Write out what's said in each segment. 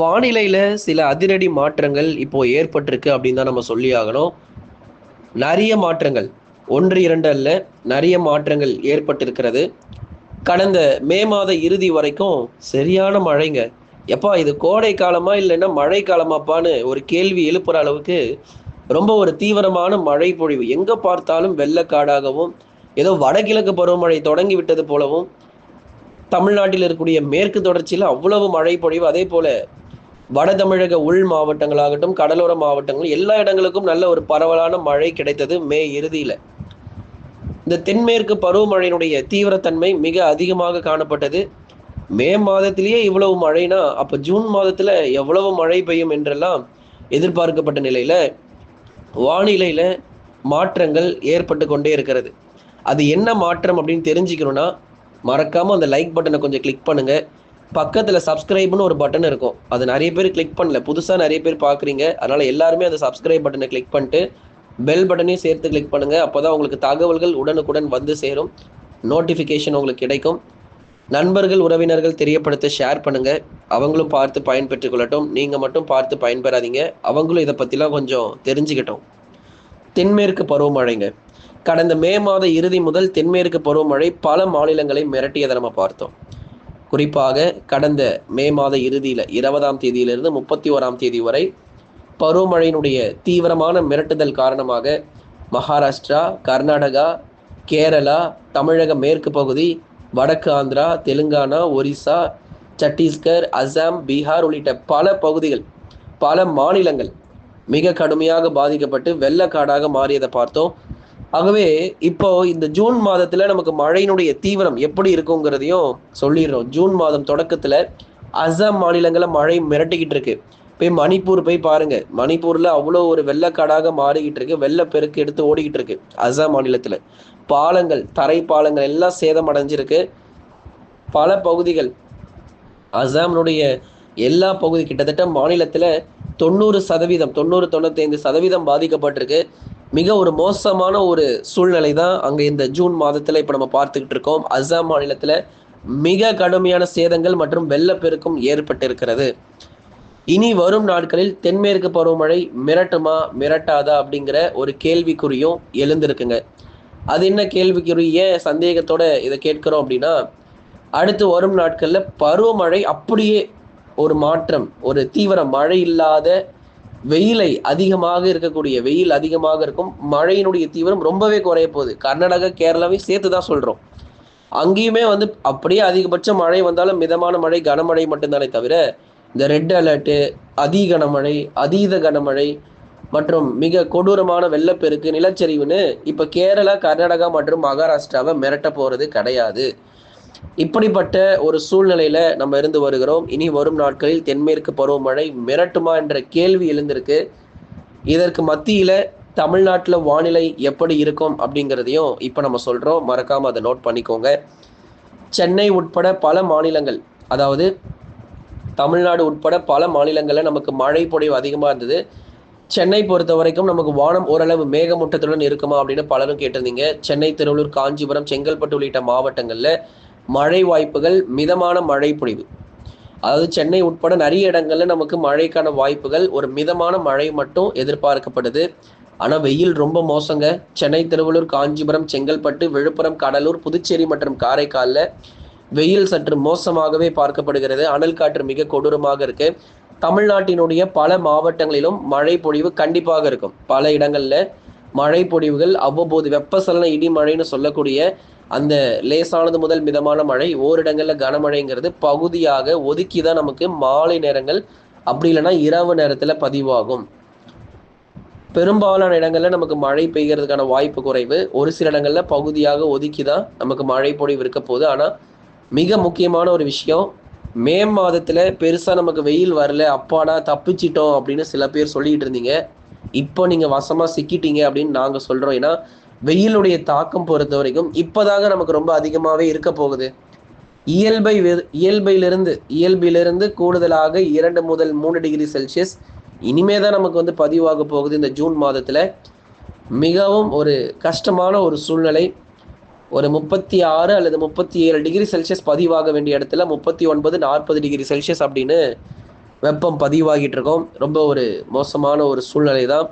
வானிலையில சில அதிரடி மாற்றங்கள் இப்போ ஏற்பட்டிருக்கு அப்படின்னு தான் நம்ம சொல்லி ஆகணும். நிறைய மாற்றங்கள். ஒன்று இரண்டு அல்ல நிறைய மாற்றங்கள் ஏற்பட்டிருக்கிறது. கடந்த மே மாத இறுதி வரைக்கும் சரியான மழைங்க. எப்பா இது கோடை காலமா இல்லைன்னா மழை காலமாப்பான்னு ஒரு கேள்வி எழுப்புற அளவுக்கு ரொம்ப ஒரு தீவிரமான மழை பொழிவு. எங்க பார்த்தாலும் வெள்ளக்காடாகவும் ஏதோ வடகிழக்கு பருவமழை தொடங்கி விட்டது போலவும் தமிழ்நாட்டில் இருக்கக்கூடிய மேற்கு தொடர்ச்சியில் அவ்வளவு மழை பொழிவு. அதே போல வட தமிழக உள் மாவட்டங்களாகட்டும் கடலோர மாவட்டங்கள் எல்லா இடங்களுக்கும் நல்ல ஒரு பரவலான மழை கிடைத்தது மே இறுதியில். இந்த தென்மேற்கு பருவமழையினுடைய தீவிரத்தன்மை மிக அதிகமாக காணப்பட்டது. மே மாதத்திலேயே இவ்வளவு மழைனா அப்ப ஜூன் மாதத்துல எவ்வளவு மழை பெய்யும் என்றெல்லாம் எதிர்பார்க்கப்பட்ட நிலையில வானிலையில மாற்றங்கள் ஏற்பட்டு கொண்டே இருக்கிறது. அது என்ன மாற்றம் அப்படின்னு தெரிஞ்சுக்கணும்னா மறக்காம அந்த லைக் பட்டனை கொஞ்சம் கிளிக் பண்ணுங்க. பக்கத்தில் சப்ஸ்கிரைப்னு ஒரு பட்டன் இருக்கும். அது நிறைய பேர் கிளிக் பண்ணல. புதுசாக நிறைய பேர் பார்க்குறீங்க அதனால் எல்லாருமே அந்த சப்ஸ்கிரைப் பட்டனை கிளிக் பண்ணிட்டு பெல் பட்டனையும் சேர்த்து கிளிக் அப்போ தான் உங்களுக்கு தகவல்கள் உடனுக்குடன் வந்து சேரும். நோட்டிஃபிகேஷன் உங்களுக்கு கிடைக்கும். நண்பர்கள் உறவினர்கள் தெரியப்படுத்த ஷேர் பண்ணுங்கள் அவங்களும் பார்த்து பயன்பெற்று கொள்ளட்டும். நீங்கள் மட்டும் பார்த்து பயன்பெறாதீங்க. அவங்களும் இதை பற்றிலாம் கொஞ்சம் தெரிஞ்சுக்கிட்டோம். தென்மேற்கு பருவமழைங்க. கடந்த மே மாத இறுதி முதல் தென்மேற்கு பருவமழை பல மாநிலங்களை மிரட்டியதை நம்ம பார்த்தோம். குறிப்பாக கடந்த மே மாத இறுதியில் இருபதாம் தேதியிலிருந்து முப்பத்தி ஓராம் தேதி வரை பருவமழையினுடைய தீவிரமான மிரட்டுதல் காரணமாக மகாராஷ்டிரா கர்நாடகா கேரளா தமிழக மேற்கு பகுதி வடக்கு ஆந்திரா தெலுங்கானா ஒரிசா சத்தீஸ்கர் அசாம் பீகார் உள்ளிட்ட பல பகுதிகள் பல மாநிலங்கள் மிக கடுமையாக பாதிக்கப்பட்டு வெள்ளக்காடாக மாறியதை பார்த்தோம். ஆகவே இப்போ இந்த ஜூன் மாதத்துல நமக்கு மழையினுடைய தீவிரம் எப்படி இருக்குங்கிறதையும் சொல்லிடுறோம். ஜூன் மாதம் தொடக்கத்துல அசாம் மாநிலங்களில் மழை மிரட்டிக்கிட்டு இருக்கு. போய் மணிப்பூர் போய் பாருங்க. மணிப்பூர்ல அவ்வளோ ஒரு வெள்ளக்காடாக மாறிக்கிட்டு இருக்கு. வெள்ளப்பெருக்கு எடுத்து ஓடிக்கிட்டு இருக்கு அசாம் மாநிலத்துல. பாலங்கள் தரை பாலங்கள் எல்லாம் சேதம் அடைஞ்சிருக்கு பல பகுதிகள் அசாமினுடைய எல்லா பகுதி கிட்டத்தட்ட மாநிலத்துல தொண்ணூறு சதவீதம் தொண்ணூறு தொண்ணூத்தி ஐந்து சதவீதம் பாதிக்கப்பட்டிருக்கு. மிக ஒரு மோசமான ஒரு சூழ்நிலை தான் அங்கே இந்த ஜூன் மாதத்தில் இப்போ நம்ம பார்த்துக்கிட்டு இருக்கோம். அசாம் மாநிலத்தில் மிக கடுமையான சேதங்கள் மற்றும் வெள்ளப்பெருக்கும் ஏற்பட்டிருக்கிறது. இனி வரும் நாட்களில் தென்மேற்கு பருவமழை மிரட்டுமா மிரட்டாதா அப்படிங்கிற ஒரு கேள்விக்குறியும் எழுந்திருக்குங்க. அது என்ன கேள்விக்குறி? ஏன் சந்தேகத்தோட இதை கேட்கிறோம் அப்படின்னா அடுத்து வரும் நாட்களில் பருவமழை அப்படியே ஒரு மாற்றம் ஒரு தீவிர மழை இல்லாத வெயிலை அதிகமாக இருக்கக்கூடிய வெயில் அதிகமாக இருக்கும் மழையினுடைய தீவிரம் ரொம்பவே குறைய போகுது. கர்நாடகா கேரளாவையும் சேர்த்து தான் சொல்கிறோம் அங்கேயுமே வந்து அப்படியே அதிகபட்ச மழை வந்தாலும் மிதமான மழை கனமழை மட்டும்தானே தவிர இந்த ரெட் அலர்ட்டு அதி கனமழை அதீத கனமழை மற்றும் மிக கொடூரமான வெள்ளப்பெருக்கு நிலச்சரிவுன்னு இப்போ கேரளா கர்நாடகா மற்றும் மகாராஷ்டிராவை மிரட்ட போகிறது கிடையாது. இப்படிப்பட்ட ஒரு சூழ்நிலையில நம்ம இருந்து வருகிறோம். இனி வரும் நாட்களில் தென்மேற்கு பருவமழை மிரட்டுமா என்ற கேள்வி எழுந்திருக்கு. இதற்கு மத்தியில தமிழ்நாட்டில் வானிலை எப்படி இருக்கும் அப்படிங்கிறதையும் இப்போ நம்ம சொல்றோம். மறக்காம அதை நோட் பண்ணிக்கோங்க. சென்னை உட்பட பல மாநிலங்கள் அதாவது தமிழ்நாடு உட்பட பல மாநிலங்களில் நமக்கு மழை பொழிவு அதிகமாக இருந்தது. சென்னை பொறுத்த வரைக்கும் நமக்கு வானம் ஓரளவு மேகமூட்டத்துடன் இருக்குமா அப்படின்னு பலரும் கேட்டிருந்தீங்க. சென்னை திருவள்ளூர் காஞ்சிபுரம் செங்கல்பட்டு உள்ளிட்ட மாவட்டங்களில் மழை வாய்ப்புகள் மிதமான மழை பொழிவு அதாவது சென்னை உட்பட நிறைய இடங்கள்ல நமக்கு மழைக்கான வாய்ப்புகள் ஒரு மிதமான மழை மட்டும் எதிர்பார்க்கப்படுது. ஆனால் வெயில் ரொம்ப மோசங்க. சென்னை திருவள்ளூர் காஞ்சிபுரம் செங்கல்பட்டு விழுப்புரம் கடலூர் புதுச்சேரி மற்றும் காரைக்காலில் வெயில் சற்று மோசமாகவே பார்க்கப்படுகிறது. அனல் காற்று மிக கொடூரமாக இருக்கு. தமிழ்நாட்டினுடைய பல மாவட்டங்களிலும் மழை பொழிவு கண்டிப்பாக இருக்கும். பல இடங்கள்ல மழை பொழிவுகள் அவ்வப்போது வெப்பசலன இடி மழைன்னு சொல்லக்கூடிய அந்த லேசானது முதல் மிதமான மழை ஓரிடங்களில் கனமழைங்கிறது பகுதியாக ஒதுக்கி தான் நமக்கு மாலை நேரங்கள். அப்படி இல்லைன்னா இரவு நேரத்தில் பதிவாகும். பெரும்பாலான இடங்களில் நமக்கு மழை பெய்கிறதுக்கான வாய்ப்பு குறைவு. ஒரு சில இடங்களில் பகுதியாக ஒதுக்கி தான் நமக்கு மழை பொழிவு இருக்க போகுது. ஆனால் மிக முக்கியமான ஒரு விஷயம் மே மாதத்தில் பெருசாக நமக்கு வெயில் வரல அப்பாடா தப்பிச்சிட்டோம் அப்படின்னு சில பேர் சொல்லிட்டு இருந்தீங்க. இப்போ நீங்கள் வசமாக சிக்கிட்டீங்க அப்படின்னு நாங்கள் சொல்கிறோம் ஏன்னா வெயிலுடைய தாக்கம் பொறுத்த வரைக்கும் இப்போதாங்க நமக்கு ரொம்ப அதிகமாகவே இருக்க போகுது. இயல்பை இயல்பையிலிருந்து இயல்பிலிருந்து கூடுதலாக இரண்டு முதல் மூணு டிகிரி செல்சியஸ் இனிமே தான் நமக்கு வந்து பதிவாக போகுது இந்த ஜூன் மாதத்தில். மிகவும் ஒரு கஷ்டமான ஒரு சூழ்நிலை. ஒரு முப்பத்தி ஆறு அல்லது முப்பத்தி ஏழு டிகிரி செல்சியஸ் பதிவாக வேண்டிய இடத்துல முப்பத்தி ஒன்பது நாற்பது டிகிரி செல்சியஸ் அப்படின்னு வெப்பம் பதிவாகிட்டு இருக்கோம். ரொம்ப ஒரு மோசமான ஒரு சூழ்நிலை தான்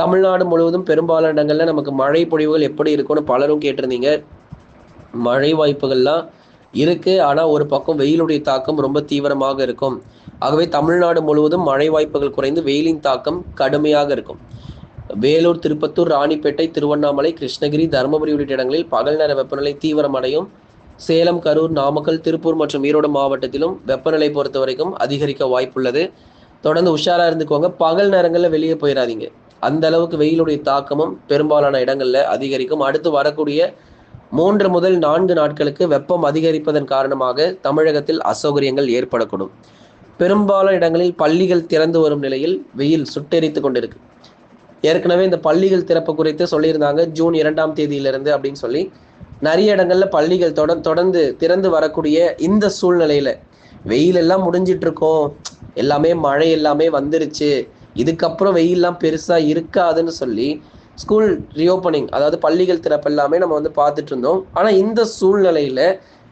தமிழ்நாடு முழுவதும் பெரும்பாலான இடங்களில் நமக்கு மழை பொழிவுகள் எப்படி இருக்கும்னு பலரும் கேட்டிருந்தீங்க. மழை வாய்ப்புகள்லாம் இருக்குது ஆனால் ஒரு பக்கம் வெயிலுடைய தாக்கம் ரொம்ப தீவிரமாக இருக்கும். ஆகவே தமிழ்நாடு முழுவதும் மழை வாய்ப்புகள் குறைந்து வெயிலின் தாக்கம் கடுமையாக இருக்கும். வேலூர் திருப்பத்தூர் ராணிப்பேட்டை திருவண்ணாமலை கிருஷ்ணகிரி தருமபுரி உள்ளிட்ட இடங்களில் பகல் நேர வெப்பநிலை தீவிரமடையும். சேலம் கரூர் நாமக்கல் திருப்பூர் மற்றும் ஈரோடு மாவட்டத்திலும் வெப்பநிலை பொறுத்த வரைக்கும் அதிகரிக்க வாய்ப்புள்ளது. தொடர்ந்து உஷாராக இருந்துக்கோங்க. பகல் நேரங்களில் வெளியே போயிடாதீங்க அந்த அளவுக்கு வெயிலுடைய தாக்கமும் பெரும்பாலான இடங்களில் அதிகரிக்கும். அடுத்து வரக்கூடிய மூன்று முதல் நான்கு நாட்களுக்கு வெப்பம் அதிகரிப்பதன் காரணமாக தமிழகத்தில் அசௌகரியங்கள் ஏற்படக்கூடும். பெரும்பாலான இடங்களில் பள்ளிகள் திறந்து வரும் நிலையில் வெயில் சுட்டெரித்து கொண்டிருக்கு. ஏற்கனவே இந்த பள்ளிகள் திறப்பு குறித்து சொல்லியிருந்தாங்க ஜூன் இரண்டாம் தேதியிலிருந்து அப்படின்னு சொல்லி. நிறைய இடங்கள்ல பள்ளிகள் தொட தொடர்ந்து திறந்து வரக்கூடிய இந்த சூழ்நிலையில வெயில் எல்லாம் முடிஞ்சிட்டு இருக்கோம். எல்லாமே மழை எல்லாமே வந்துருச்சு. இதுக்கப்புறம் வெயில்லாம் பெருசாக இருக்காதுன்னு சொல்லி ஸ்கூல் ரீஓப்பனிங் அதாவது பள்ளிகள் திறப்பு எல்லாமே நம்ம வந்து பார்த்துட்டு இருந்தோம். ஆனால் இந்த சூழ்நிலையில்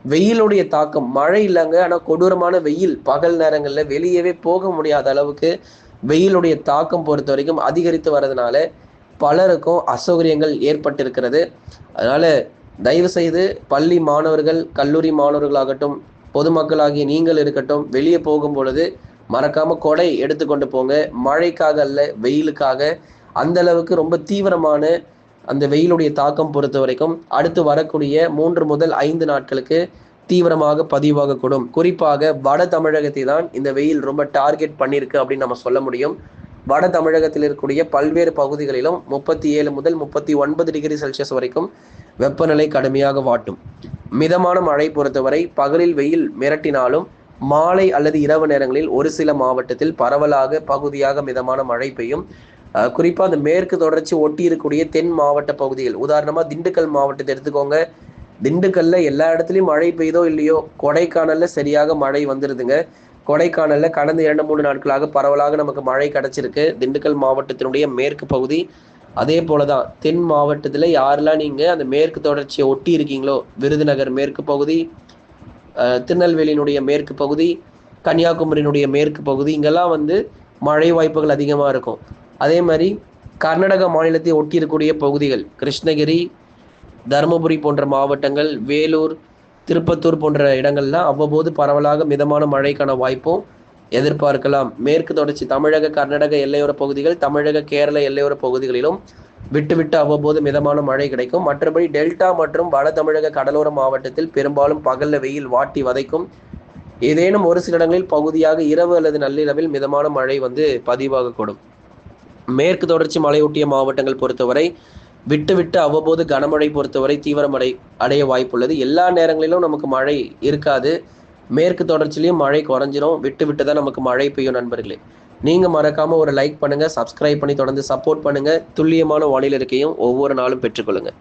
வெயிலுடைய தாக்கம் மழை இல்லைங்க ஆனால் கொடூரமான வெயில் பகல் நேரங்களில் வெளியவே போக முடியாத அளவுக்கு வெயிலுடைய தாக்கம் பொறுத்த வரைக்கும் அதிகரித்து வர்றதுனால பலருக்கும் அசௌகரியங்கள் ஏற்பட்டிருக்கிறது. அதனால் தயவு செய்து பள்ளி மாணவர்கள் கல்லூரி மாணவர்களாகட்டும் பொதுமக்களாகிய நீங்கள் இருக்கட்டும் வெளியே போகும் பொழுது மறக்காம கொடை எடுத்துக்கொண்டு போங்க. மழைக்காக அல்ல வெயிலுக்காக. அந்த அளவுக்கு ரொம்ப தீவிரமான அந்த வெயிலுடைய தாக்கம் பொறுத்த வரைக்கும் அடுத்து வரக்கூடிய மூன்று முதல் ஐந்து நாட்களுக்கு தீவிரமாக பதிவாகக்கூடும். குறிப்பாக வட தமிழகத்தை தான் இந்த வெயில் ரொம்ப டார்கெட் பண்ணியிருக்கு அப்படின்னு நம்ம சொல்ல முடியும். வட தமிழகத்தில் இருக்கக்கூடிய பல்வேறு பகுதிகளிலும் முப்பத்தி ஏழு முதல் முப்பத்தி ஒன்பது டிகிரி செல்சியஸ் வரைக்கும் வெப்பநிலை கடுமையாக வாட்டும். மிதமான மழை பொறுத்தவரை பகலில் வெயில் மிரட்டினாலும் மாலை அல்லது இரவு நேரங்களில் ஒரு சில மாவட்டத்தில் பரவலாக பகுதியாக மிதமான மழை பெய்யும். குறிப்பாக அந்த மேற்கு தொடர்ச்சி ஒட்டி இருக்கக்கூடிய தென் மாவட்ட பகுதிகள். உதாரணமாக திண்டுக்கல் மாவட்டத்தை எடுத்துக்கோங்க. திண்டுக்கல்ல எல்லா இடத்துலையும் மழை பெய்தோ இல்லையோ கொடைக்கானல்ல சரியாக மழை வந்துருதுங்க. கொடைக்கானல்ல கடந்த இரண்டு மூணு நாட்களாக பரவலாக நமக்கு மழை கிடைச்சிருக்கு. திண்டுக்கல் மாவட்டத்தினுடைய மேற்கு பகுதி. அதே போலதான் தென் மாவட்டத்துல யாரெல்லாம் நீங்க அந்த மேற்கு தொடர்ச்சியை ஒட்டி இருக்கீங்களோ விருதுநகர் மேற்கு பகுதி திருநெல்வேலியினுடைய மேற்கு பகுதி கன்னியாகுமரியினுடைய மேற்கு பகுதி இங்கெல்லாம் வந்து மழை வாய்ப்புகள் அதிகமாக இருக்கும். அதே மாதிரி கர்நாடக மாநிலத்தை ஒட்டி இருக்கக்கூடிய பகுதிகள் கிருஷ்ணகிரி தருமபுரி போன்ற மாவட்டங்கள் வேலூர் திருப்பத்தூர் போன்ற இடங்கள்லாம் அவ்வப்போது பரவலாக மிதமான மழைக்கான வாய்ப்பும் எதிர்பார்க்கலாம். மேற்கு தொடர்ச்சி தமிழக கர்நாடக எல்லையோர பகுதிகள் தமிழக கேரள எல்லையோர பகுதிகளிலும் விட்டு விட்டு அவ்வப்போது மிதமான மழை கிடைக்கும். மற்றபடி டெல்டா மற்றும் வட தமிழக கடலோர மாவட்டத்தில் பெரும்பாலும் பகல்ல வெயில் வாட்டி வதைக்கும். ஏதேனும் ஒரு சில இடங்களில் பகுதியாக இரவு அல்லது நள்ளிரவில் மிதமான மழை வந்து பதிவாகக்கூடும். மேற்கு தொடர்ச்சி மலையொட்டிய மாவட்டங்கள் பொறுத்தவரை விட்டு விட்டு அவ்வப்போது கனமழை பொறுத்தவரை தீவிரமடை அடைய வாய்ப்புள்ளது. எல்லா நேரங்களிலும் நமக்கு மழை இருக்காது. மேற்கு தொடர்ச்சிலையும் மழை குறைஞ்சிரும். விட்டு விட்டு தான் நமக்கு மழை பெய்யும் நண்பர்களே. நீங்கள் மறக்காமல் ஒரு லைக் பண்ணுங்கள் சப்ஸ்கிரைப் பண்ணி தொடர்ந்து சப்போர்ட் பண்ணுங்கள் துல்லியமான வானிலை இருக்கையும் ஒவ்வொரு நாளும் பெற்றுக்கொள்ளுங்கள்